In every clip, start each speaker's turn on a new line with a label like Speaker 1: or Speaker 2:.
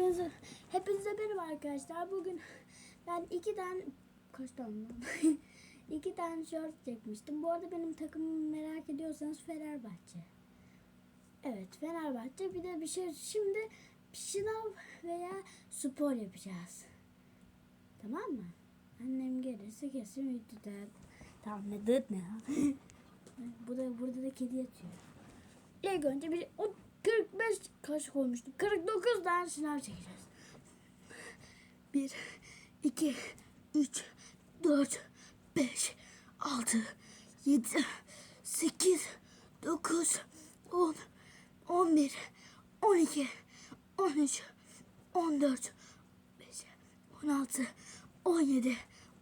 Speaker 1: Hepinize, hepinize merhaba arkadaşlar. Bugün ben iki tane kaç tane iki tane short çekmiştim. Bu arada benim takımımı merak ediyorsanız Fenerbahçe. Evet Fenerbahçe. Bir de bir şey şimdi sınav veya spor yapacağız. Tamam mı? Annem gelirse kesin videoda. Tamam ne dıt ne lan? Bu da burada da kedi yatıyor. İlk önce bir o 45 kaç koymuştum. 49 tane sınav çekeceğiz. 1 2 3 4 5 6 7 8 9 10 11 12 13 14 15 16 17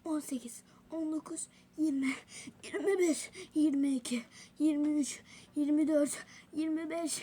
Speaker 1: 18 19 20 21 22 23 24 25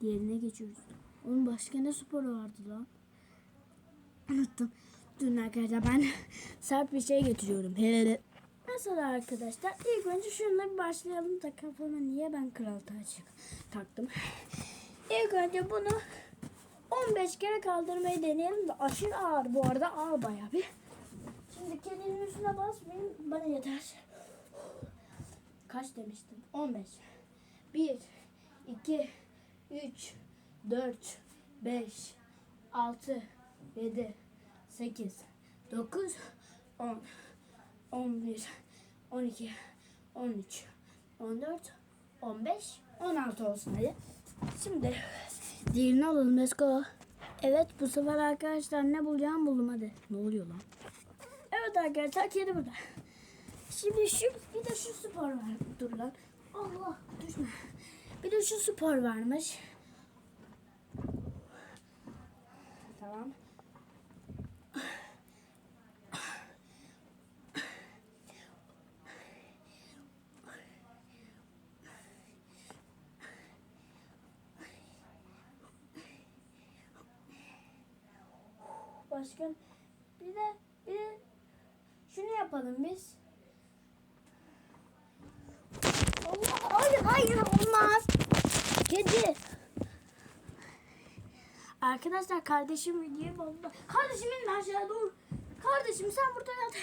Speaker 1: Diğerine geçiyoruz. Onun başka ne sporu vardı lan? Unuttum. Durun arkadaşlar ben sert bir şey getiriyorum. Hele Mesela arkadaşlar ilk önce şununla bir başlayalım da kafama niye ben kral tacı taktım. İlk önce bunu 15 kere kaldırmayı deneyelim de aşırı ağır bu arada ağır bayağı bir. Şimdi kedinin üstüne basmayın bana yeter. Kaç demiştim? 15. 1, 2, 3, 4, 5, 6, 7, 8, 9, 10, 11, 12, 13, 14, 15, 16 olsun hadi. Şimdi diğerini alalım let's go. Evet bu sefer arkadaşlar ne bulacağımı buldum hadi. Ne oluyor lan? Evet arkadaşlar kedi burada. Şimdi şu bir de şu spor var. Dur lan. Allah düşme. Bir de şu spor varmış. Tamam. Başka bir de bir de şunu yapalım biz. Allah hayır hayır Arkadaşlar kardeşim videoyu bozdu. Kardeşimin aşağı dur. Kardeşim sen burada yat.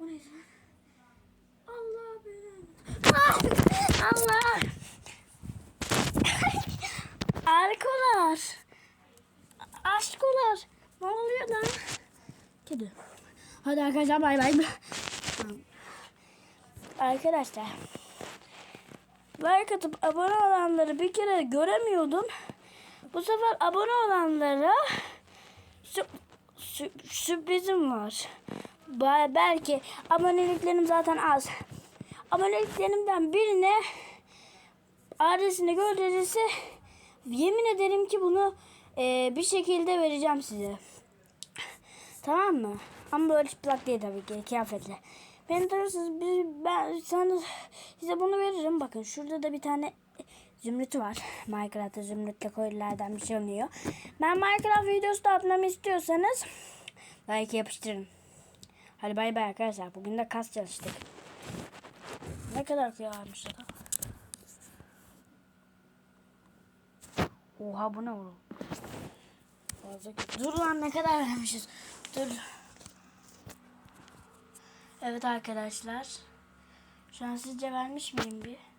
Speaker 1: O neydi? Allah belanı. Ah! Allah. Arkolar. Aşkolar. Ne oluyor lan? Kedi. Hadi arkadaşlar bay bay. Arkadaşlar. Like atıp abone olanları bir kere göremiyordum. Bu sefer abone olanlara sü- sü- sürprizim var. Belki aboneliklerim zaten az. Aboneliklerimden birine adresini gönderirse yemin ederim ki bunu eee, bir şekilde vereceğim size. Tamam mı? Ama böyle çıplak değil tabii ki kıyafetle. Beni tanırsınız bir, ben sana size bunu veririm. Bakın şurada da bir tane zümrütü var. Minecraft'ta zümrütle koyulardan bir şey oluyor. Ben Minecraft videosu da atmamı istiyorsanız like yapıştırın. Hadi bay bay arkadaşlar. Bugün de kas çalıştık. Ne kadar kıyarmış adam. Oha bu ne oğlum? Dur lan ne kadar vermişiz. Dur. Evet arkadaşlar. Şu an sizce vermiş miyim bir?